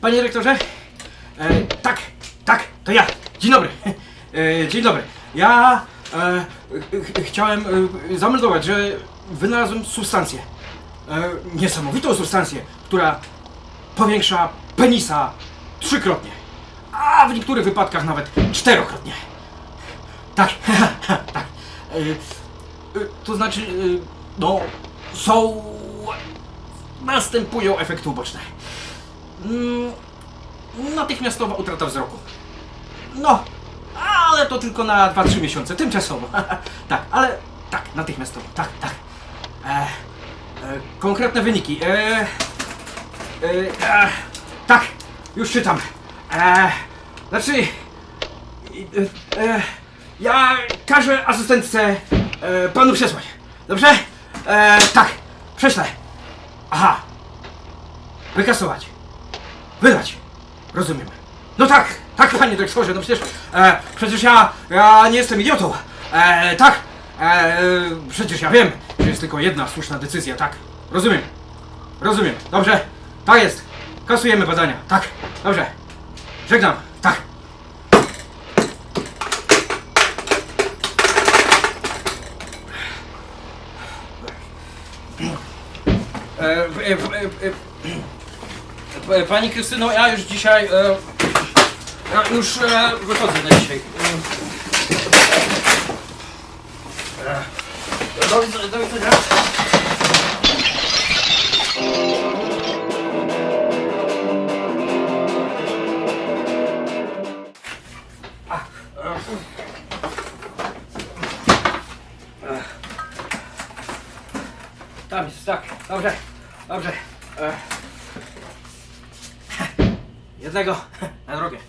Panie rektorze? E, tak, tak, to ja. Dzień dobry. E, dzień dobry. Ja e, ch- chciałem e, zameldować, że wynalazłem substancję. E, niesamowitą substancję, która powiększa penisa trzykrotnie, a w niektórych wypadkach nawet czterokrotnie. Tak, tak. E, e, to znaczy, e, no, są. Następują efekty uboczne. Mm, natychmiastowa utrata wzroku. No, ale to tylko na 2-3 miesiące, tymczasowo. tak, ale tak, natychmiastowo, tak, tak. E, e, konkretne wyniki. E, e, e, tak, już czytam. E, znaczy, e, e, ja każę asystentce e, panu przesłać. Dobrze? E, tak, prześlę. Aha. Wykasować. Wydać. Rozumiem. No tak, tak, panie doktorze, no przecież, e, przecież ja, ja nie jestem idiotą. E, tak, e, przecież ja wiem, że jest tylko jedna słuszna decyzja, tak. Rozumiem. Rozumiem. Dobrze, tak jest. Kasujemy badania, tak. Dobrze. Żegnam, tak. E, e, e, e, Pani Krystyno, ja już dzisiaj. E, ja już e, wychodzę na dzisiaj. E, do, widzenia- do widzenia. Tam jest, tak. Dobrze, dobrze. E. Jednego na drogę.